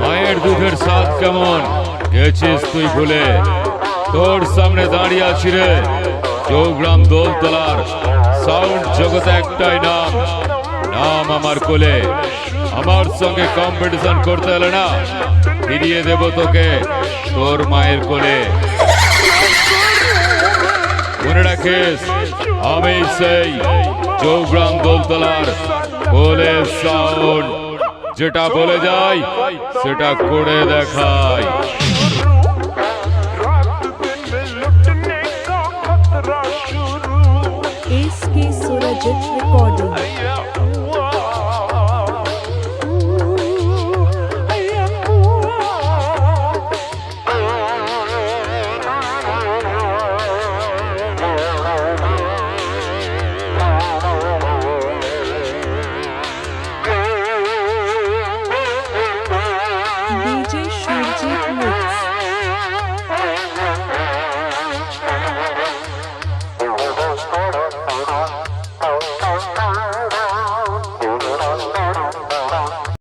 মায়ের দুধের স্বাদ কেমন? গেছিস তুই ভুলে। তোর সামনে দাঁড়িয়ে আছি রে। চৌগ্রাম দোলতলার সাউন্ড জগতে একটাই নাম। নাম আমার কোলে। আমার সঙ্গে কম্পিটিশন করতে হলে না? ফিরিয়ে দেব তোকে। তোর মায়ের কোলে। রাখিস আমি সেই চৌগ্রাম দোলতলার কোলে সাউন্ড যেটা বলে যাই সেটা করে দেখাই रात दिन लुटने का खतरा शुरू एस के सुरजित रिकॉर्डिंग या हुआ